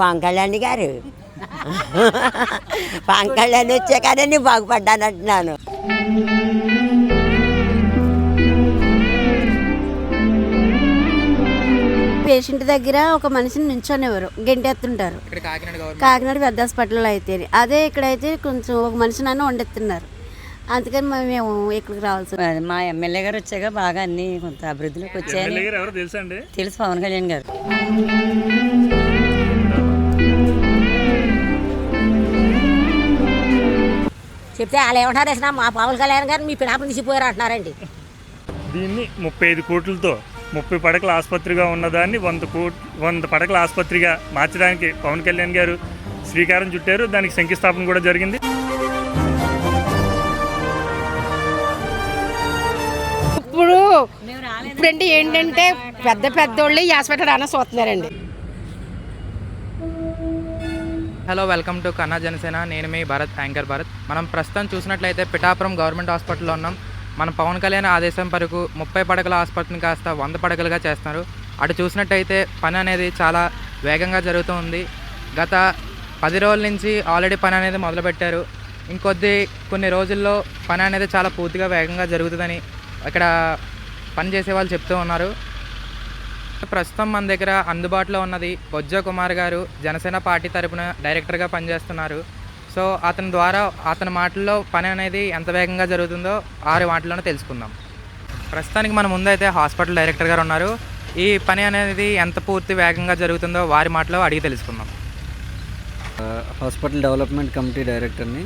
పవన్ కళ్యాణ్ గారు. పవన్ కళ్యాణ్ వచ్చాకనే నేను బాగుపడ్డాను అంటున్నాను. పేషెంట్ దగ్గర ఒక మనిషిని నించొనివ్వరు గెంటెత్తుంటారు. ఇక్కడ కాకినాడ పెద్ద హాస్పిటల్లో అయితే అదే ఇక్కడైతే కొంచెం ఒక మనిషినైనా వండెత్తున్నారు. అందుకని మేము ఇక్కడికి రావాల్సి వచ్చింది. మా ఎమ్మెల్యే గారు వచ్చాక బాగా అన్ని కొంత అభివృద్ధిలోకి వచ్చాయని అండి? తెలుసు పవన్ కళ్యాణ్ గారు. చెప్తే వాళ్ళు ఏమంటారు? వేసిన మా పవన్ కళ్యాణ్ గారు మీ పిడాపలు తీసిపోయారు అంటున్నారండి. దీన్ని ముప్పై ఐదు కోట్లతో ముప్పై పడకల ఆసుపత్రిగా ఉన్నదాన్ని వంద కోట్ వంద పడకల ఆసుపత్రిగా మార్చడానికి పవన్ కళ్యాణ్ గారు శ్రీకారం చుట్టారు. దానికి శంకుస్థాపన కూడా జరిగింది. ఇప్పుడు ఇప్పుడంటే ఏంటంటే పెద్ద పెద్దోళ్ళు ఈ హాస్పిటల్ అన్న చూస్తున్నారండి. హలో వెల్కమ్ టు కన్నా జనసేన. నేను మీ భరత్ యాంకర్ భరత్. మనం ప్రస్తుతం చూసినట్లయితే పిఠాపురం గవర్నమెంట్ హాస్పిటల్లో ఉన్నాం. మన పవన్ కళ్యాణ్ ఆదేశం వరకు ముప్పై పడకల ఆసుపత్రిని కాస్త వంద పడకలుగా చేస్తున్నారు అటు చూసినట్టయితే పని అనేది చాలా వేగంగా జరుగుతూ ఉంది. గత పది రోజుల నుంచి ఆల్రెడీ పని అనేది మొదలుపెట్టారు. ఇంకొద్ది కొన్ని రోజుల్లో పని అనేది చాలా పూర్తిగా వేగంగా జరుగుతుందని ఇక్కడ పని చేసే వాళ్ళు చెప్తూ ఉన్నారు. ప్రస్తుతం మన దగ్గర అందుబాటులో ఉన్నది బొజ్జ కుమార్ గారు జనసేన పార్టీ తరపున డైరెక్టర్గా పనిచేస్తున్నారు. సో అతని ద్వారా అతని మాటల్లో పని అనేది ఎంత వేగంగా జరుగుతుందో ఆరు మాటల్లోనే తెలుసుకుందాం. ప్రస్తుతానికి మన ముందైతే హాస్పిటల్ డైరెక్టర్ గారు ఉన్నారు. ఈ పని అనేది ఎంత పూర్తి వేగంగా జరుగుతుందో వారి మాటలో అడిగి తెలుసుకుందాం. హాస్పిటల్ డెవలప్మెంట్ కమిటీ డైరెక్టర్ని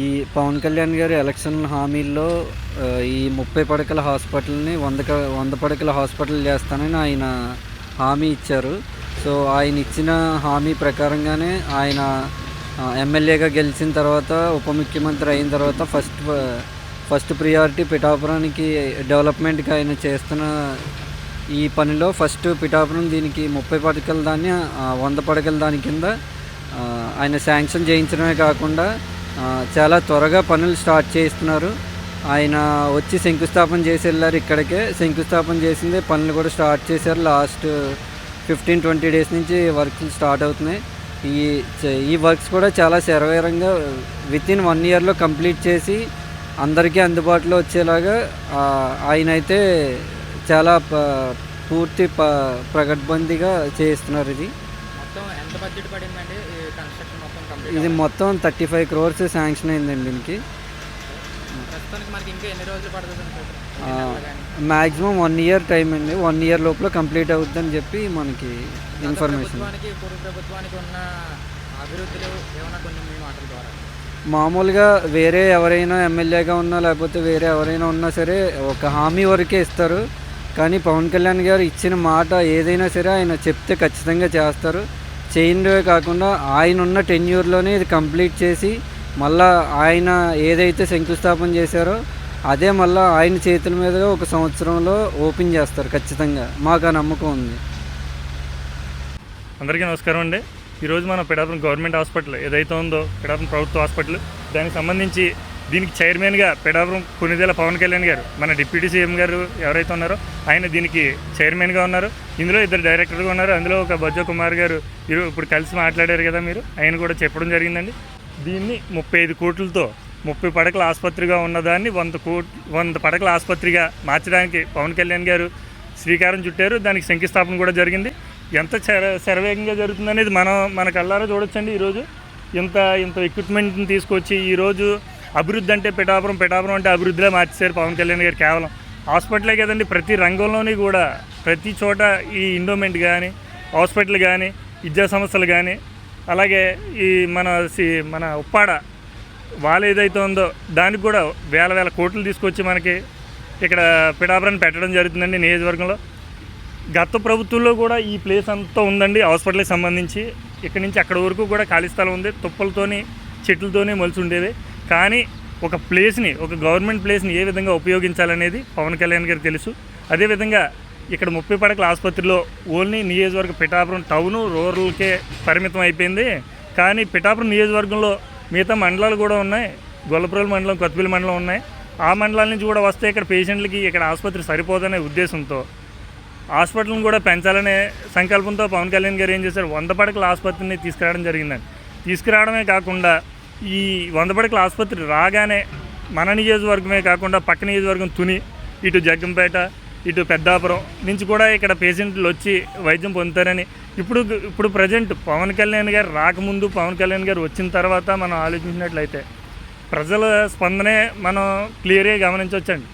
ఈ పవన్ కళ్యాణ్ గారి ఎలక్షన్ హామీల్లో ఈ ముప్పై పడకల హాస్పిటల్ని వంద వంద పడకల హాస్పిటల్ చేస్తానని ఆయన హామీ ఇచ్చారు. సో ఆయన ఇచ్చిన హామీ ప్రకారంగానే ఆయన ఎమ్మెల్యేగా గెలిచిన తర్వాత ఉప ముఖ్యమంత్రి అయిన తర్వాత ఫస్ట్ ఫస్ట్ ప్రియారిటీ పిఠాపురానికి డెవలప్మెంట్కి ఆయన చేస్తున్న ఈ పనిలో ఫస్ట్ పిఠాపురం దీనికి ముప్పై పడకల దాన్ని వంద పడకల దాని కింద ఆయన శాంక్షన్ చేయించడమే కాకుండా చాలా త్వరగా పనులు స్టార్ట్ చేస్తున్నారు ఆయన వచ్చి శంకుస్థాపన చేసి వెళ్ళారు ఇక్కడికే. శంకుస్థాపన చేసిందే పనులు కూడా స్టార్ట్ చేశారు. లాస్ట్ ఫిఫ్టీన్ ట్వంటీ డేస్ నుంచి వర్క్లు స్టార్ట్ అవుతున్నాయి. ఈ ఈ వర్క్స్ కూడా చాలా శరవేరంగా విత్ ఇన్ వన్ ఇయర్లో కంప్లీట్ చేసి అందరికీ అందుబాటులో వచ్చేలాగా ఆయన అయితే చాలా ప- పూర్తి ప ప్రగడ్బందీగా చేస్తున్నారు ఇది. మొత్తం ఎంత బడ్జెట్ పడిందండి? ఇది మొత్తం థర్టీ ఫైవ్ క్రోర్స్ శాంక్షన్ అయిందండి దీనికి. మ్యాక్సిమం వన్ ఇయర్ టైం అండి. వన్ ఇయర్ లోపల కంప్లీట్ అవుతుందని చెప్పి మనకి ఇన్ఫర్మేషన్. మామూలుగా వేరే ఎవరైనా ఎమ్మెల్యేగా ఉన్నా లేకపోతే వేరే ఎవరైనా ఉన్నా సరే ఒక హామీ వరకే ఇస్తారు. కానీ పవన్ కళ్యాణ్ గారు ఇచ్చిన మాట ఏదైనా సరే ఆయన చెప్తే ఖచ్చితంగా చేస్తారు. చేయడమే కాకుండా ఆయన ఉన్న టెన్యూర్లోనే ఇది కంప్లీట్ చేసి మళ్ళా ఆయన ఏదైతే శంకుస్థాపన చేశారో అదే మళ్ళీ ఆయన చేతుల మీదుగా ఒక సంవత్సరంలో ఓపెన్ చేస్తారు ఖచ్చితంగా. మాకు ఆ నమ్మకం ఉంది. అందరికీ నమస్కారం అండి. ఈరోజు మన పిడాపురం గవర్నమెంట్ హాస్పిటల్ ఏదైతే ఉందో పిడాపురం ప్రభుత్వ హాస్పిటల్ దానికి సంబంధించి దీనికి చైర్మన్గా పిడాపురం కొన్నిదేల పవన్ కళ్యాణ్ గారు మన డిప్యూటీ సీఎం గారు ఎవరైతే ఉన్నారో ఆయన దీనికి చైర్మన్గా ఉన్నారు. ఇందులో ఇద్దరు డైరెక్టర్గా ఉన్నారు. అందులో ఒక బజ్జో కుమార్ గారు ఇప్పుడు కలిసి మాట్లాడారు కదా మీరు ఆయన కూడా చెప్పడం జరిగిందండి. దీన్ని ముప్పై ఐదు కోట్లతో ముప్పై పడకల ఆసుపత్రిగా ఉన్నదాన్ని వంద కోట్ వంద పడకల ఆసుపత్రిగా మార్చడానికి పవన్ కళ్యాణ్ గారు శ్రీకారం చుట్టారు. దానికి శంకుస్థాపన కూడా జరిగింది. ఎంత శర శరవేగంగా జరుగుతుందనేది మనం మన కళ్ళారా చూడొచ్చండి ఈరోజు. ఇంత ఇంత ఎక్విప్మెంట్ని తీసుకొచ్చి ఈరోజు అభివృద్ధి అంటే పిఠాపురం పిఠాపురం అంటే అభివృద్ధిలో మార్చేశారు పవన్ కళ్యాణ్ గారు కేవలం. హాస్పిటలే కదండి ప్రతి రంగంలోని కూడా ప్రతి చోట ఈ ఇండోమెంట్ కానీ హాస్పిటల్ కానీ విద్యా సంస్థలు కానీ అలాగే ఈ మన సి- మన ఉప్పాడ వాళ్ళు ఏదైతే ఉందో దానికి కూడా వేల వేల కోట్లు తీసుకొచ్చి మనకి ఇక్కడ పిఠాపురం పెట్టడం జరుగుతుందండి నియోజకవర్గంలో. గత ప్రభుత్వంలో కూడా ఈ ప్లేస్ అంతా ఉందండి హాస్పిటల్కి సంబంధించి. ఇక్కడి నుంచి అక్కడ వరకు కూడా ఖాళీ స్థలం ఉంది తుప్పలతోని చెట్లతోనే మొలిచి ఉండేవి. కానీ ఒక ప్లేస్ని ఒక గవర్నమెంట్ ప్లేస్ని ఏ విధంగా ఉపయోగించాలనేది పవన్ కళ్యాణ్ గారికి తెలుసు. అదేవిధంగా ఇక్కడ ముప్పై పడకల ఆసుపత్రిలో ఓన్లీ నియోజకవర్గ పిఠాపురం టౌను రూరల్కే పరిమితం అయిపోయింది. కానీ పిఠాపురం నియోజకవర్గంలో మిగతా మండలాలు కూడా ఉన్నాయి. గొల్లపురం మండలం కొత్తపల్లి మండలం ఉన్నాయి. ఆ మండలాల నుంచి కూడా వస్తే ఇక్కడ పేషెంట్లకి ఇక్కడ ఆసుపత్రి సరిపోదనే ఉద్దేశంతో హాస్పిటల్ని కూడా పెంచాలనే సంకల్పంతో పవన్ కళ్యాణ్ గారు ఏం చేశారు? వంద పడకల ఆసుపత్రిని తీసుకురావడం జరిగిందండి. తీసుకురావడమే కాకుండా ఈ వంద పడకల ఆసుపత్రి రాగానే మన నియోజకవర్గమే కాకుండా పక్క నియోజకవర్గం తుని ఇటు జగ్గంపేట ఇటు పెద్దాపురం నుంచి కూడా ఇక్కడ పేషెంట్లు వచ్చి వైద్యం పొందుతారని ఇప్పుడు ఇప్పుడు ప్రజెంట్ పవన్ కళ్యాణ్ గారు రాకముందు పవన్ కళ్యాణ్ గారు వచ్చిన తర్వాత మనం ఆలోచించినట్లయితే ప్రజల స్పందనే మనం క్లియర్గా గమనించవచ్చండి.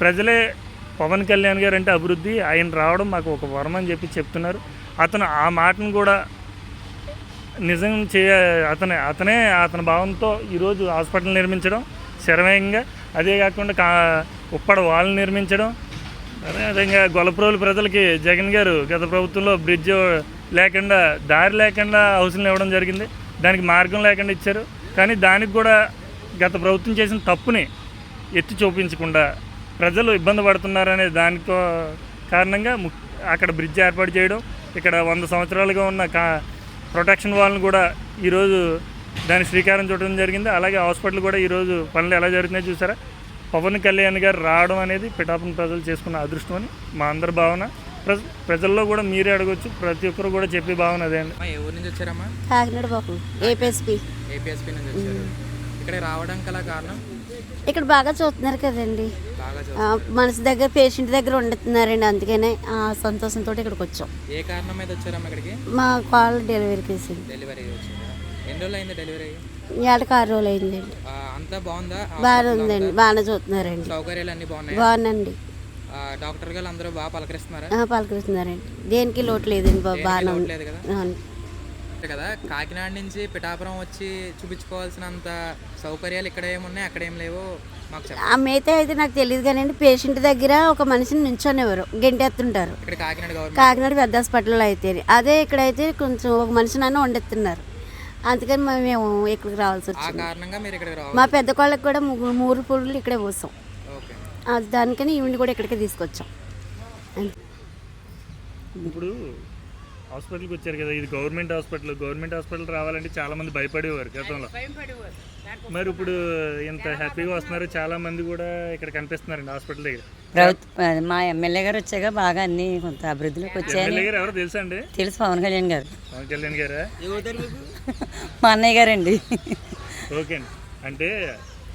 ప్రజలే పవన్ కళ్యాణ్ గారు అంటే అభివృద్ధి ఆయన రావడం మాకు ఒక వరం అని చెప్పి చెప్తున్నారు. అతను ఆ మాటను కూడా నిజం చేయ అతనే అతనే అతని భావంతో ఈరోజు హాస్పిటల్ నిర్మించడం శరవేయంగా అదే కాకుండా కా ఉప్పడ వాళ్ళు నిర్మించడం. అదేవిధంగా గొలప్రోలు ప్రజలకి జగన్ గారు గత ప్రభుత్వంలో బ్రిడ్జ్ లేకుండా దారి లేకుండా హౌస్లు ఇవ్వడం జరిగింది. దానికి మార్గం లేకుండా ఇచ్చారు. కానీ దానికి కూడా గత ప్రభుత్వం చేసిన తప్పుని ఎత్తి చూపించకుండా ప్రజలు ఇబ్బంది పడుతున్నారనే దానితో కారణంగా ము- అక్కడ బ్రిడ్జ్ ఏర్పాటు చేయడం ఇక్కడ వంద సంవత్సరాలుగా ఉన్న కా ప్రొటెక్షన్ వాళ్ళని కూడా ఈరోజు దాని శ్రీకారం చుట్టడం జరిగింది. అలాగే హాస్పిటల్ కూడా ఈరోజు పనులు ఎలా జరుగుతున్నాయో చూసారా? పవన్ కళ్యాణ్ గారు రావడం అనేది పిఠాపురం ప్రజలు చేసుకున్న అదృష్టం అని మా అందరి భావన. ప్రజ ప్రజల్లో కూడా మీరే అడగొచ్చు. ప్రతి ఒక్కరు కూడా చెప్పే భావన అదే అండి. ఊరు నుంచి వచ్చారమ్మా? కాకినాడ ఏపీఎస్పి. ఏపీఎస్పీ నుంచి వచ్చారు. ఇక్కడ రావడం గల కారణం? ఇక్కడ బాగా చూస్తున్నారు కదండి. బాగా మనసు దగ్గర పేషెంట్ దగ్గర వండుతున్నారండి అందుకనే ఆ సంతోషంతో ఇక్కడికి వచ్చాం. ఏ కారణం మీద వచ్చారమ్మా ఇక్కడికి? మా కాల్ డెలివరీ కేసు డెలివరీ ఎన్ని రోజులు అయింది డెలివరీ? ఏళ్ళకి ఆరు రోజులు అయిందండి. అంతా బాగుందా? బాగానే ఉందండి. బాగానే చూస్తున్నారండి. సౌకర్యాలు అన్నీ బాగున్నాయి? బాగుందండి డాక్టర్ గారు అందరూ బాగా పలకరిస్తున్నారా? పలకరిస్తున్నారండి. దేనికి లోటు లేదండి బాబు దేనికి బాగానే ఉంది. లేదు కదా? కాకినాడ నుంచి పిఠాపురం వచ్చి చూపించుకోవాల్సినంత సౌకర్యాలు ఇక్కడ ఏమున్నాయి అక్కడ ఏం లేవో మాకు చెప్పండి. ఆ మిగతా అయితే నాకు తెలియదు కానీ పేషెంట్ దగ్గర ఒక మనిషిని నుంచోనివ్వరు గెంటెత్తుంటారు ఇక్కడ కాకినాడ గవర్నమెంట్. కాకినాడ పెద్ద హాస్పిటల్లో అయితే. అదే ఇక్కడైతే కొంచెం ఒక మనిషిని వండెత్తున్నారు అందుకని మేము ఇక్కడికి రావాల్సి ఆ వచ్చింది. కారణంగా మీరు ఇక్కడికి రావాలి. మా పెద్ద కోళ్ళకి కూడా మూడు పుళ్ళు ఇక్కడే పోసాం. ఓకే. ఆ, దానికని ఈవిని కూడా ఇక్కడికి తీసుకొచ్చాం. ఇప్పుడు హాస్పిటల్కి వచ్చారు కదా ఇది గవర్నమెంట్ హాస్పిటల్. గవర్నమెంట్ హాస్పిటల్ రావాలంటే చాలా మంది భయపడేవారు. గతంలో మరి ఇప్పుడు ఇంత హ్యాపీగా వస్తున్నారు చాలా మంది కూడా ఇక్కడ కనిపిస్తున్నారండి హాస్పిటల్ దగ్గర. ప్రభుత్వ మా ఎమ్మెల్యే గారు వచ్చాక బాగా అన్ని కొంత అభివృద్ధిలోకి వచ్చాయని ఎమ్మెల్యే గారు ఎవరో తెలుసా అండి? తెలుసు పవన్ కళ్యాణ్ గారు. పవన్ కళ్యాణ్ గారా? మా అన్నయ్య గారండి. ఓకే అండి. అంటే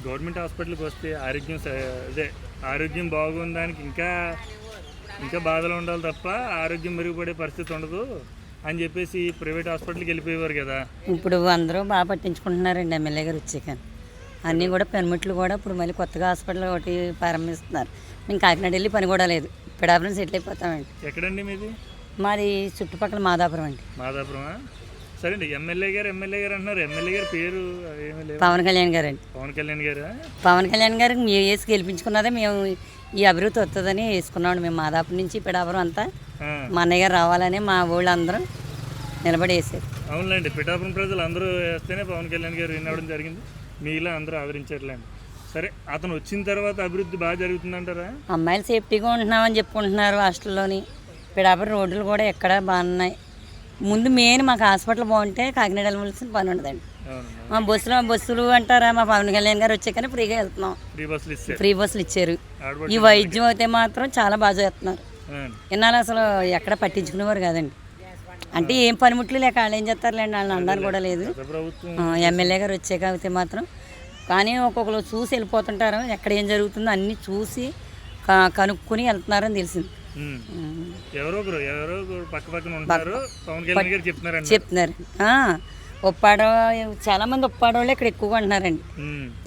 గవర్నమెంట్ హాస్పిటల్కి వస్తే ఆరోగ్యం స- అదే ఆరోగ్యం బాగుందానికి ఇంకా ఇంకా బాధలు ఉండాలి తప్ప ఆరోగ్యం మెరుగుపడే పరిస్థితి ఉండదు అని చెప్పేసి ప్రైవేట్ హాస్పిటల్కి వెళ్ళిపోయేవారు కదా. ఇప్పుడు అందరూ బాగా పట్టించుకుంటున్నారండి ఎమ్మెల్యే గారు వచ్చాక. అన్నీ కూడా పనిముట్లు కూడా ఇప్పుడు మళ్ళీ కొత్తగా హాస్పిటల్ ఒకటి ప్రారంభిస్తున్నారు. మేము కాకినాడ వెళ్ళి పని కూడా లేదు. పిడాపురం సెటిల్ అయిపోతామండి. ఎక్కడండి మీది? మాది చుట్టుపక్కల మాదాపురం అండి. మాదాపురమా? సరే అండి ఎమ్మెల్యే గారు ఎమ్మెల్యే గారు అంటున్నారు. ఎమ్మెల్యే గారి పేరు ఏమీ పవన్ కళ్యాణ్ గారండి. పవన్ కళ్యాణ్ గారా? పవన్ కళ్యాణ్ గారికి మేము వేసి గెలిపించుకున్నదే మేము ఈ అభివృద్ధి వస్తుందని వేసుకున్నాం మేము మాదాపురం నుంచి పిడాపురం అంతా. మా అన్నయ్య గారు రావాలని మా ఊళ్ళందరూ నిలబడి వేసారు అవునులేండి పిఠాపురం ప్రజలు అందరూ వేస్తేనే పవన్ కళ్యాణ్ గారు వినవడం జరిగింది. మీలా అందరూ ఆదరించట్లేండి సరే అతను వచ్చిన తర్వాత అభివృద్ధి బాగా జరుగుతుందంటారా? అమ్మాయిలు సేఫ్టీగా ఉంటున్నామని చెప్పుకుంటున్నారు హాస్టల్లోని. పిడాపురం రోడ్లు కూడా ఎక్కడ బాగున్నాయి. ముందు మెయిన్ మాకు హాస్పిటల్ బాగుంటే కాకినాడ వెళ్ళవలసిన పని ఉండదండి. మా బస్సులో బస్సులు అంటారా మా పవన్ కళ్యాణ్ గారు వచ్చాకనే ఫ్రీగా వెళ్తున్నాం. ఫ్రీ బస్సులు ఇచ్చారు. ఈ వైద్యం అయితే మాత్రం చాలా బాగా చేస్తున్నారు. ఇన్నాళ్ళు అసలు ఎక్కడ పట్టించుకునేవారు కాదండి. అంటే ఏం పనిముట్లు లేక వాళ్ళు ఏం చేస్తారులేండి వాళ్ళని అనడానికి కూడా లేదు. ఎమ్మెల్యే గారు వచ్చాక అయితే మాత్రం. కానీ ఒక్కొక్కరు చూసి వెళ్ళిపోతుంటారు ఎక్కడ ఏం జరుగుతుందో అన్నీ చూసి కనుక్కొని వెళ్తున్నారని తెలిసింది. ఎవరో ఒకరు ఎవరో ఒకరు పక్క పక్కన ఉంటారు. పవన్ కళ్యాణ్ గారు చెప్తున్నారండి చెప్తున్నారు. ఆ, ఉప్పాడ చాలామంది ఉప్పాడోళ్ళు ఇక్కడ ఎక్కువగా ఉంటున్నారండి.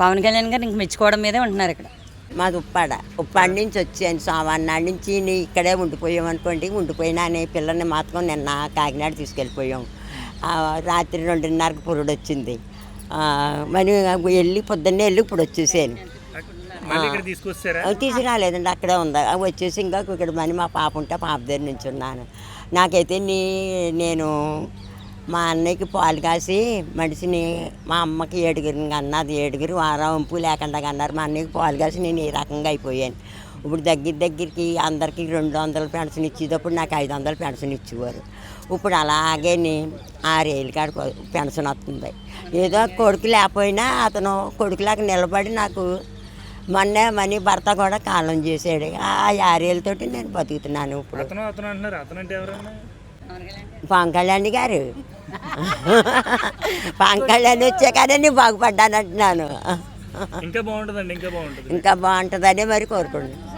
పవన్ కళ్యాణ్ గారు ఇంక మెచ్చుకోవడం మీదే ఉంటున్నారు ఇక్కడ. మాది ఉప్పాడ. ఉప్పాడ నుంచి వచ్చాను సోమవారం నుంచి నీ ఇక్కడే ఉండిపోయాం అనుకోండి ఉండిపోయినా అనే పిల్లని మాత్రం నిన్న కాకినాడ తీసుకెళ్ళిపోయాం. ఆ, రాత్రి రెండున్నరకు పురుడు వచ్చింది ఆ, మరి వెళ్ళి పొద్దున్నే వెళ్ళి ఇప్పుడు వచ్చేసాను. తీసుకొస్తారా? తీసుకురాలేదండి అక్కడే ఉంది. వచ్చేసి ఇంకా ఇక్కడ మని మా పాప ఉంటే పాప దగ్గర నుంచి ఉన్నాను నాకైతే నీ నేను మా అన్నయ్యకి పాలు కాసి మనిషిని మా అమ్మకి ఏడుగురిని అన్నది ఏడుగురు వారంపు లేకుండా అన్నారు. మా అన్నయ్యకి పాలు కాసి నేను ఈ రకంగా అయిపోయాను. ఇప్పుడు దగ్గర దగ్గరికి అందరికి రెండు వందల పెన్షన్ ఇచ్చేటప్పుడు నాకు ఐదు వందల పెన్షన్ ఇచ్చేవారు. ఇప్పుడు అలాగే నే- ఆరేళ్ళ కాడ పెన్షన్ వస్తుంది. ఏదో కొడుకు లేకపోయినా అతను కొడుకులాగా నిలబడి నాకు మొన్న మనీ భర్త కూడా కాలం చేసాడు ఆ యారేళ్ళతోటి నేను బతుకుతున్నాను ఇప్పుడు. పవన్ కళ్యాణ్ గారు. పవన్ కళ్యాణ్ వచ్చాకనే నేను బాగుపడ్డాను అంటున్నాను. ఇంకా బాగుంటుందండి ఇంకా బాగుంటుంది. ఇంకా బాగుంటుందని మరి కోరుకుంటున్నాను.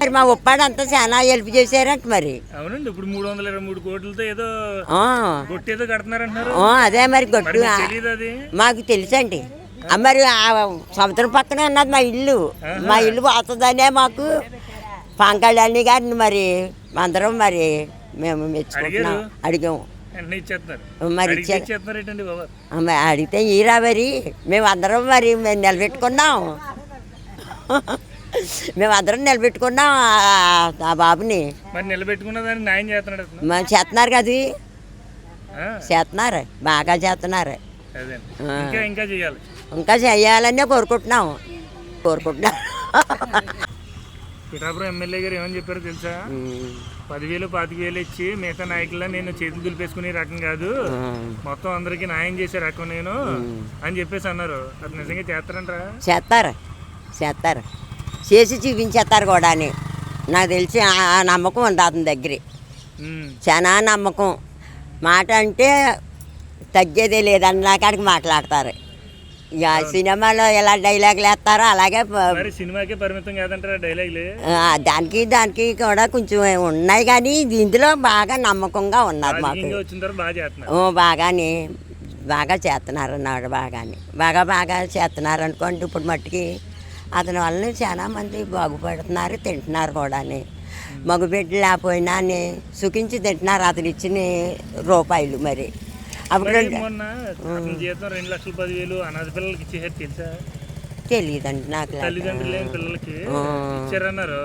మరి మా ఉప్పాడు అంతా చాలా హెల్ప్ చేశారంట మరి. అవునండి ఇప్పుడు మూడు వందల ఇరవై మూడు కోట్లతో ఏదో గొట్టి ఏదో కడుతున్నారంటున్నారు. అదే మరి గొడ్డు మీకు తెలుసండి. మరి సముద్రం పక్కనే ఉన్నది మా ఇల్లు. మా ఇల్లు పోతుందనే మాకు పవన్ కళ్యాణ్ గారిని మరి అందరం మరి మేము మెచ్చుకుంటున్నాం. అడిగాము. మరి అడిగితే ఈరా మరి. మేము అందరం మరి మేము నిలబెట్టుకున్నాం. మేము అందరం నిలబెట్టుకున్నాం ఆ- బాబుని. మరి నిలబెట్టుకున్న చేస్తున్నారు కదా చేస్తున్నారు. బాగా చేస్తున్నారు. ఇంకా ఇంకా చేయాలి. ఇంకా చేయాలనే కోరుకుంటున్నాం కోరుకుంటున్నాం. పిఠాపురం ఎమ్మెల్యే గారు ఏమని చెప్పారో తెలుసా? పదివేలు పాతిక వేలు ఇచ్చి మిగతా నాయకుల నేను చేతులు దులిపేసుకునే రకం కాదు. మొత్తం అందరికి న్యాయం చేసే రకం నేను అని చెప్పేసి అన్నారు. అది నిజంగా చేస్తారంటారా చేస్తారు. చేస్తారు. చేసి చూపించేస్తారు కూడా అని. నాకు తెలిసి ఆ నమ్మకం ఉంది అతని దగ్గర. చాలా నమ్మకం. మాట అంటే తగ్గేదే లేదన్న కాడికి మాట్లాడతారు. సినిమాలో ఎలా డైలాగులు వేస్తారో అలాగే మరి సినిమాకే పరిమితం కాదంటారా డైలాగులు దానికి దానికి కూడా కొంచెం ఉన్నాయి కానీ ఇందులో బాగా నమ్మకంగా ఉన్నారు మాకు. బాగానే బాగా చేస్తున్నారు అన్నాడు బాగానే. బాగా బాగా చేస్తున్నారు అనుకోండి ఇప్పుడు మట్టుకి. అతని వల్ల చాలా మంది బాగుపడుతున్నారు తింటున్నారు కూడాని. మగబిడ్డ లేకపోయినా అని సుఖించి తింటున్నారు అతను ఇచ్చిన రూపాయలు మరి. మొన్న జీతం రెండు లక్షల పదివేలు అనాథ పిల్లలకి ఇచ్చేసారు తెలుసా? తెలియదండి నాకు. తల్లిదండ్రులు లేని పిల్లలకి. ఇచ్చారన్నారు.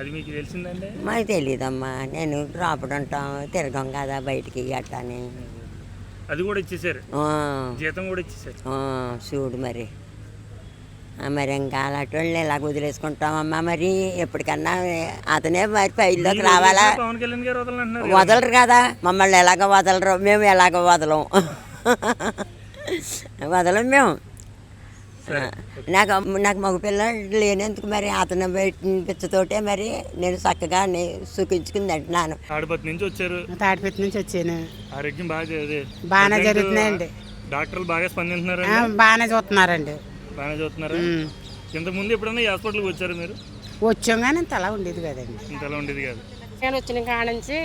అది మీకు తెలిసిందండి? మాకు తెలియదమ్మా నేను రాపుడు ఉంటాం తిరగం కదా బయటికి గట్టని అది కూడా ఇచ్చేసారు. జీతం కూడా ఇచ్చేసారు. చూడు మరి. మరి ఇంకా అలాంటి వాళ్ళు ఇలా వదిలేసుకుంటామమ్మా మరి? ఎప్పటికన్నా అతనే మరి పైల్లోకి రావాలా? వదలరు కదా. మమ్మల్ని ఎలాగ వదలరు? మేము ఎలాగ వదలం? వదలం మేము. నాకు నాకు మగ పిల్లలు లేనందుకు మరి అతను పిచ్చతోటే మరి నేను చక్కగా నే- సుఖించుకుని తింటున్నాను ఆడపతి నుంచి వచ్చారు. నుంచి వచ్చాను. ఆరోగ్యం బాగా బాగానే జరుగుతున్నాయండి. డాక్టర్లు బాగా స్పందిస్తున్నారు బాగానే చూస్తున్నారండి. బాగానే. ఇంతకుముందు ఎప్పుడన్నా ఈ హాస్పిటల్కి వచ్చారు మీరు? వచ్చాం కానీ ఇంత అలా ఉండేది కదండి. ఉండేది కాదు. నేను వచ్చిన కాడ నుంచి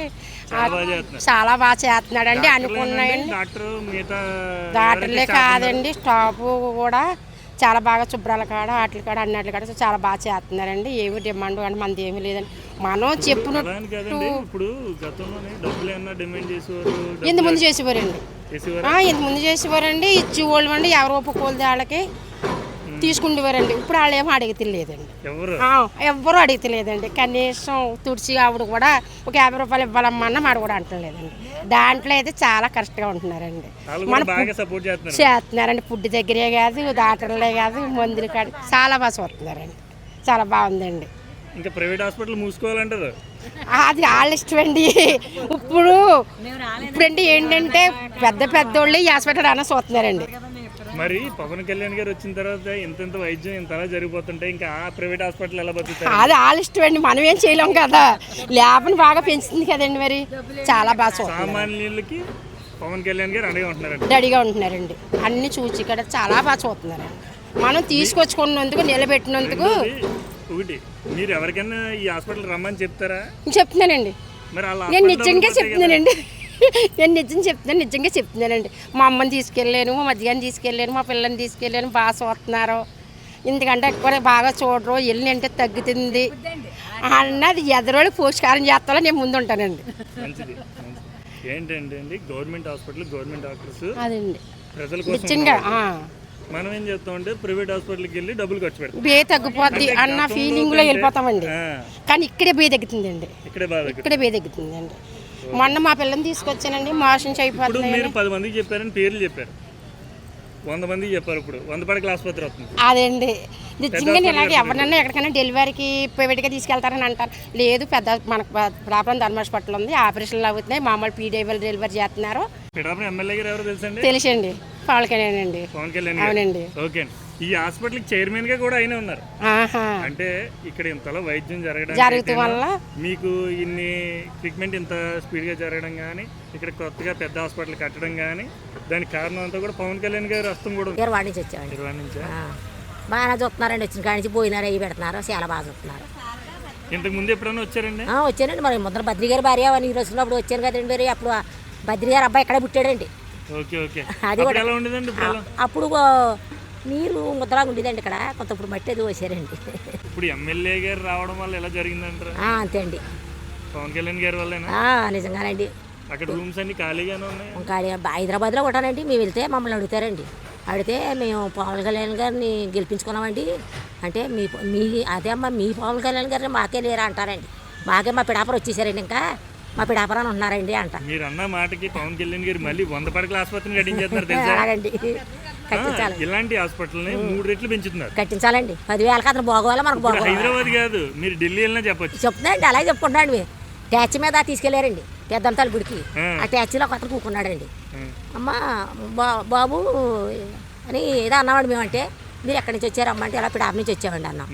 చాలా బాగా చేస్తున్నారు చాలా బాగా చేస్తున్నాడండి డాక్టర్లు అనుకున్నాయండి. డాక్టర్ మిగతా డాక్టర్లే కాదండి స్టాఫ్ కూడా చాలా బాగా శుభ్రాల కాడ వాటి కాడ అన్నట్ల కాడ చాలా బాగా చేస్తున్నారండి. ఏమి డిమాండ్ అంటే మనది ఏమీ లేదండి. మనం చెప్పినట్టు కాదండి ఇప్పుడు గతంలోనే డబ్బులు ఏమన్నా డిమాండ్ చేసేవారు డబ్బులు ఇంత ముందు చేసేవారండి ఇంత ముందు చేసేవారండి. ఇచ్చేవాళ్ళు అండి ఎవరో ఒప్పుకోలు వాళ్ళకి. తీసుకుండేవారండి. ఇప్పుడు వాళ్ళు ఏమో అడిగితలేదండి ఎవ్వరూ అడిగితలేదండి కనీసం తుడిచి ఆవిడ కూడా ఒక యాభై రూపాయలు ఇవ్వాలమ్మన్న మాట కూడా అంటలేదండి. దాంట్లో అయితే చాలా కరెక్ట్గా ఉంటున్నారండి. మన కూడా బాగా సపోర్ట్ చేస్తున్నారు. చేస్తున్నారండి. ఫుడ్ దగ్గరే కాదు డాక్టర్లే కాదు మందులు కాదు. చాలా బాగా చూస్తున్నారండి. చాలా బాగుందండి. ఇంకా ప్రైవేట్ హాస్పిటల్ మూసుకోవాలంటారు? అది వాళ్ళ ఇష్టం అండి. ఇప్పుడు ఇప్పుడంటే ఏంటంటే పెద్ద పెద్దోళ్ళు ఈ హాస్పిటల్ అన్న చూస్తున్నారండి. మరి పవన్ కళ్యాణ్ గారు వచ్చిన తర్వాత ఇంత వైద్యం ఇంతలా జరిగిపోతుంటే ఇంకా ఆ ప్రైవేట్ హాస్పిటల్ ఎలా బతుకుతారు? అది వాళ్ళ ఇష్టం అండి. మనం ఏం చేయలేం కదా. లేపని బాగా పెంచుతుంది కదండి మరి. చాలా బాగా చూస్తున్నారు సామాన్యులకి పవన్ కళ్యాణ్ గారు అండగా ఉంటున్నారండి. రెడీగా ఉంటున్నారండి. అన్ని చూసి ఇక్కడ చాలా బాగా చూస్తున్నారండి మనం తీసుకొచ్చుకున్నందుకు నిలబెట్టినందుకు ఒకటి మీరు ఎవరికైనా ఈ హాస్పిటల్ రమ్మని చెప్తారా? చెప్తున్నానండి. నేను నిజంగా. చెప్తున్నానండి. నేను నిజం చెప్తున్నాను నిజంగా చెప్తున్నానండి. మా అమ్మని తీసుకెళ్ళాను మా మధ్యాహ్నం తీసుకెళ్ళాను మా పిల్లని తీసుకెళ్ళాను బాగా చూస్తున్నారు. ఎందుకంటే కూడా బాగా చూడరు వెళ్ళి అంటే తగ్గుతుంది. అన్నది ఎదరోళ్ళు పోషకారం చేస్తాలో నేను ముందు ఉంటానండి. ఏంటంటే అండి? గవర్నమెంట్ హాస్పిటల్ గవర్నమెంట్ డాక్టర్స్ అదండి. ప్రజల కోసం నిజంగా ఉన్నారు. ఆ. మనం ఏం చేస్తామంటే ప్రైవేట్ హాస్పిటల్కి వెళ్ళి డబ్బులు ఖర్చు పెడతాం. బే తగ్గిపోద్ది అన్న ఫీలింగ్లో కంటే- వెళ్ళిపోతామండి. కానీ ఇక్కడే బే తగ్గుతుందండి. ఇక్కడే బే తగ్గుతుందండి. మొన్న మా పిల్లని తీసుకొచ్చానండి మోషన్స్ ఇప్పుడు అయిపోతున్నాయి పది మందికి చెప్పారని పేర్లు చెప్పారు. వంద మందికి చెప్పారు ఇప్పుడు. వంద పడకల ఆసుపత్రి వస్తుంది అదండి. నిజంగా ఇలాగ ఎవరినన్నా ఎక్కడికైనా డెలివరీకి ప్రైవేట్గా తీసుకెళ్తారని అంటారు. లేదు పెద్ద మనకు ప్రాబ్లం ధర్మ హాస్పిటల్ ఉంది. ఆపరేషన్లు అవుతున్నాయి మామూలు పీడీఎల్ డెలివరీ చేస్తున్నారు. పిడాపురం ఎమ్మెల్యే గారు ఎవరు తెలుసండి? తెలిసండి. పవన్ కళ్యాణ్ అండి. పవన్ కళ్యాణ్ గారు. అవునండి. ఓకే అండి. ఈ హాస్పిటల్కి చైర్మన్గా కూడా అయినా ఉన్నారు. అంటే ఇక్కడ ఇంతలో వైద్యం జరగడం వల్ల? మీకు ఇన్ని ట్రీట్మెంట్ ఇంత స్పీడ్గా జరగడం కానీ ఇక్కడ కొత్తగా పెద్ద హాస్పిటల్ కట్టడం కానీ దానికి కారణం అంతా కూడా పవన్ కళ్యాణ్ గారి హస్తం కూడా ఇరవై నుంచి వచ్చామండి. ఇరవై నుంచి? ఆ. బాగానే చూస్తున్నారండి వచ్చిన కాడి నుంచి పోయినారు అవి పెడుతున్నారు చాలా బాగా చూస్తున్నారు. ఇంతకు ముందు ఎప్పుడైనా వచ్చారండి? వచ్చానండి. మరి ముద్ర బద్రి గారి భార్య నీరు వచ్చినప్పుడు వచ్చాను కదండి మరి. అప్పుడు బద్రి గారు అబ్బాయి ఇక్కడే పుట్టాడండి. Okay okay. అది అప్పుడు కూడా- అప్పుడు నీరు ముద్దలాగా ఉండేదండి ఇక్కడ. కొంత ఇప్పుడు మట్టి అది పోసారండి. ఇప్పుడు ఎమ్మెల్యే గారు రావడం వల్ల ఎలా జరిగిందంటారు? అంతే అండి. పవన్ కళ్యాణ్ గారి వల్లేనా? ఆ, నిజంగానండి. అక్కడ రూమ్స్ అన్ని ఖాళీగానే ఉన్నాయి? ఇంకా హైదరాబాద్లో కొట్టానండి. మేము వెళ్తే మమ్మల్ని అడుగుతారండి. అడిగితే మేము పవన్ కళ్యాణ్ గారిని గెలిపించుకున్నామండి. అంటే మీ మీ అదే అమ్మ మీ పవన్ కళ్యాణ్ గారిని మాకే లేరా అంటారండి. మాకే మా పిడాపర వచ్చేసారండి ఇంకా. మా పిడాపరాన్ని ఉన్నారండి అంట. మీరు అన్న మాటకి పవన్ కళ్యాణ్ గారు మళ్ళీ వంద పడకల ఆసుపత్రిని అలాగండి. కట్టించాలి. ఇలాంటి హాస్పిటల్ని మూడు రెట్లు పెంచుతున్నారు. కట్టించాలండి. పదివేలకి అతను బాగోవాలి మనకు బాగోవాలి? హైదరాబాద్ కాదు మీరు ఢిల్లీ వెళ్ళినా చెప్పొచ్చు. చెప్తున్నాండి అలాగే చెప్పుకుంటున్నాడు మీ. ట్యాచ్ మీద తీసుకెళ్ళారండి పెద్దంతాల గుడికి. ఆ. ట్యాచ్లో కొత్త కూకున్నాడండి. ఆ, అమ్మ బా బాబు అని ఏదో అన్నామండి మేమంటే మీరు ఎక్కడి నుంచి వచ్చారు అమ్మ అంటే ఇలా పిడాప నుంచి వచ్చామండి అన్నాం.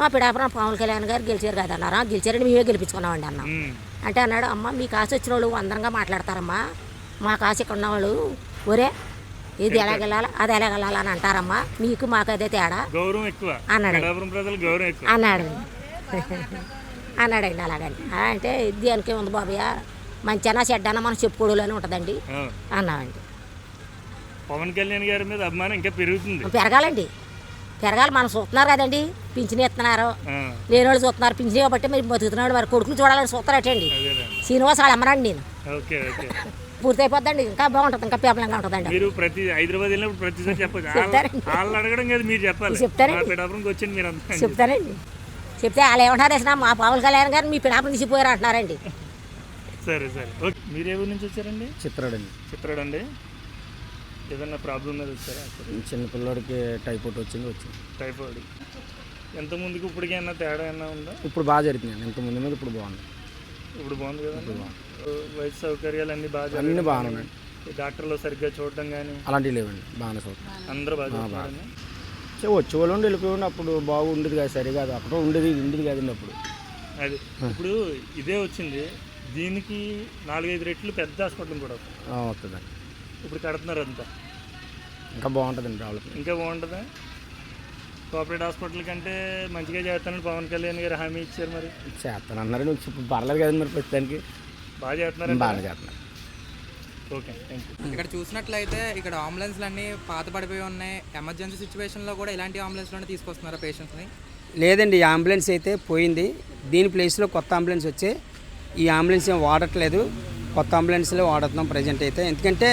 ఆ పిడాపురం పవన్ కళ్యాణ్ గారు గెలిచారు కదా అన్నారు "ఆ, గెలిచారండి మేమే గెలిపించుకున్నామండి అన్నాం. అంటే అన్నాడు అమ్మ మీ కాసు వచ్చిన వాళ్ళు అందరంగా మాట్లాడతారమ్మా. మా కాసు ఇక్కడ ఉన్న వాళ్ళు ఒరే ఇది ఎలాగెళ్ళాలి అది ఎలాగెళ్ళాలి అని అంటారమ్మా. మీకు మాకు అదే తేడా. గౌరవం ఎక్కువ. అన్నాడు. అన్నాడు అన్నాడండి. అలాగని "ఆ, అంటే దేనికి ఉంది బాబయ్య. మంచినా చెడ్డనా మనం చెప్పుకోవడంలోనే ఉంటుందండి. అన్నామండి పవన్ కళ్యాణ్ గారి మీద అభిమానం ఇంకా పెరుగుతుంది. పెరగాలండి. పెరగాలి. మనం చూస్తున్నారు కదండి. పింఛన్ ఇస్తున్నారు. లేని వాళ్ళు చూస్తున్నారు. పింఛన్ ఇవ్వబట్టి మరి బతుకుతున్నాడు మరి కొడుకులు చూడాలని చూస్తారటండి శ్రీనివాస్ వాళ్ళు అమ్మరండి నేను. ఓకే పూర్తయిపోద్దండి. ఇంకా బాగుంటుంది ఇంకా పేపలంగా ఉంటుందండి. మీరు ప్రతి హైదరాబాద్ వెళ్ళినప్పుడు ప్రతిసారి చెప్తారండి. వాళ్ళు అడగడం కాదు మీరు చెప్పాలి. చెప్తారండి. మా పిఠాపురంకి వచ్చింది మీరు అంతా చెప్తానండి చెప్తే వాళ్ళు ఏమంటారు వేసిన మా పవన్ కళ్యాణ్ గారు మీ పిడాపం తీసిపోయారు అంటున్నారండి. సరే సరే. ఓకే. మీరు ఏ ఊరు నుంచి వచ్చారండి? చిత్రాడండి. చిత్రాడు అండి ఏదన్నా ప్రాబ్లం మీద వచ్చారా? చిన్న పిల్లోడికి టైఫాయిడ్ వచ్చింది వచ్చింది టైఫాయిడ్. ఎంత ముందుకు ఇప్పటికి ఏమన్నా తేడా ఏమన్నా ఉందా? ఇప్పుడు బాగా జరుగుతుంది ఇంత ముందు మీద ఇప్పుడు బాగుంది. ఇప్పుడు బాగుంది కదా వైద్య సౌకర్యాలు అన్నీ బాగా అన్నీ బాగానే ఉన్నాయి. డాక్టర్లు సరిగ్గా చూడడం కానీ అలాంటివి లేవండి బాగానే చూస్తాం అందరూ బాగా వచ్చే వాళ్ళు వెళ్ళిపోయి అప్పుడు బాగుండేది కాదు సరిగా కాదు. అప్పుడు ఉండేది ఉండేది కాదండి అప్పుడు. అది ఇప్పుడు ఇదే వచ్చింది. దీనికి నాలుగైదు రెట్లు పెద్ద హాస్పిటల్ కూడా వస్తుందండి. ఇప్పుడు కడుతున్నారు అంతా ఇంకా బాగుంటుందండి డెవలప్మెంట్. ఇంకా బాగుంటుందా? కోఆపరేట్ హాస్పిటల్ కంటే మంచిగా చేస్తానని పవన్ కళ్యాణ్ గారు హామీ ఇచ్చారు మరి. చేస్తాను అన్నారు ఇప్పుడు పర్లేదు కదండి మరి ప్రస్తుతానికి. బాగా చేస్తున్నారు బాగానే చేస్తున్నారు. ఓకే థ్యాంక్ యూ ఇక్కడ చూసినట్లయితే ఇక్కడ అంబులెన్స్లు అన్నీ పాత పడిపోయి ఉన్నాయి. ఎమర్జెన్సీ సిచ్యువేషన్లో కూడా ఇలాంటి అంబులెన్స్లోనే తీసుకొస్తున్నారు పేషెంట్స్ని లేదండి ఈ అంబులెన్స్ అయితే పోయింది. దీని ప్లేస్లో కొత్త అంబులెన్స్ వచ్చి ఈ అంబులెన్స్ ఏం వాడట్లేదు. కొత్త అంబులెన్స్లో వాడుతున్నాం ప్రజెంట్ అయితే. ఎందుకంటే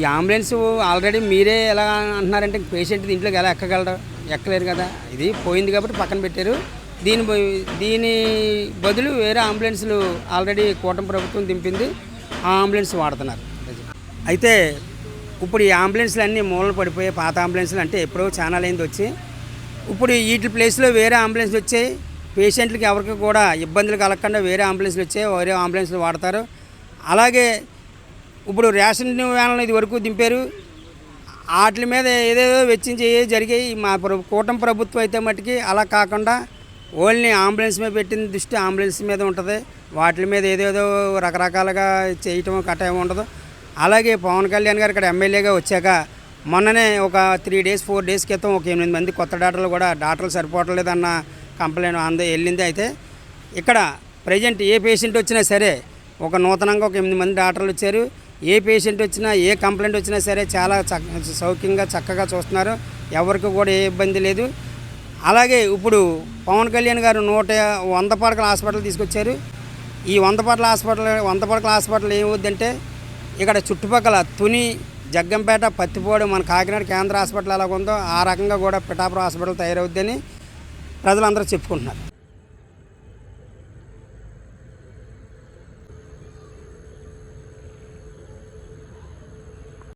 ఈ అంబులెన్స్ ఆల్రెడీ మీరే ఎలా అంటున్నారంటే పేషెంట్ దీంట్లోకి ఎలా ఎక్కగలరు? ఎక్కలేరు కదా. ఇది పోయింది కాబట్టి పక్కన పెట్టారు. దీని బ- దీని బదులు వేరే అంబులెన్స్లు ఆల్రెడీ కూటమి ప్రభుత్వం దింపింది ఆ అంబులెన్స్ వాడుతున్నారు. అయితే ఇప్పుడు ఈ అంబులెన్స్లు అన్నీ మూలన పడిపోయాయి పాత అంబులెన్స్లు అంటే ఎప్పుడో చాలా అయింది వచ్చి ఇప్పుడు వీటి ప్లేస్లో వేరే అంబులెన్స్లు వచ్చాయి పేషెంట్లకి ఎవరికి కూడా ఇబ్బందులు కలగకుండా వేరే అంబులెన్స్లు వచ్చాయి వేరే అంబులెన్స్లు వాడతారు. అలాగే ఇప్పుడు రేషన్ వ్యాన్లు ఇది వరకు దింపారు. వాటి మీద ఏదేదో వెచ్చించి జరిగాయి. మా ప్ర- కూటమి ప్రభుత్వం అయితే మట్టుకి అలా కాకుండా ఓన్లీ అంబులెన్స్ మీద పెట్టిన దృష్టి అంబులెన్స్ మీద ఉంటుంది. వాటి మీద ఏదేదో రకరకాలుగా చేయటం కట్ట ఏమి ఉండదు. అలాగే పవన్ కళ్యాణ్ గారు ఇక్కడ ఎమ్మెల్యేగా వచ్చాక మొన్ననే ఒక త్రీ డేస్ ఫోర్ డేస్ క్రితం ఒక ఎనిమిది మంది కొత్త డాక్టర్లు కూడా డాక్టర్లు సరిపోవట్లేదన్న కంప్లైంట్ అంద వెళ్ళింది. అయితే ఇక్కడ ప్రజెంట్ ఏ పేషెంట్ వచ్చినా సరే ఒక నూతనంగా ఒక ఎనిమిది మంది డాక్టర్లు వచ్చారు. ఏ పేషెంట్ వచ్చినా ఏ కంప్లైంట్ వచ్చినా సరే చాలా చక్క సౌఖ్యంగా చక్కగా చూస్తున్నారు. ఎవరికి కూడా ఏ ఇబ్బంది లేదు. అలాగే ఇప్పుడు పవన్ కళ్యాణ్ గారు నూట వంద పడకల హాస్పిటల్ తీసుకొచ్చారు. ఈ వంద పడకల హాస్పిటల్ వంద పడకల హాస్పిటల్ ఏమవుద్దంటే ఇక్కడ చుట్టుపక్కల తుని జగ్గంపేట పత్తిపోడు మన కాకినాడ కేంద్ర హాస్పిటల్ ఎలాగ ఉందో ఆ రకంగా కూడా పిఠాపురం హాస్పిటల్ తయారవుద్దని ప్రజలందరూ చెప్పుకుంటున్నారు.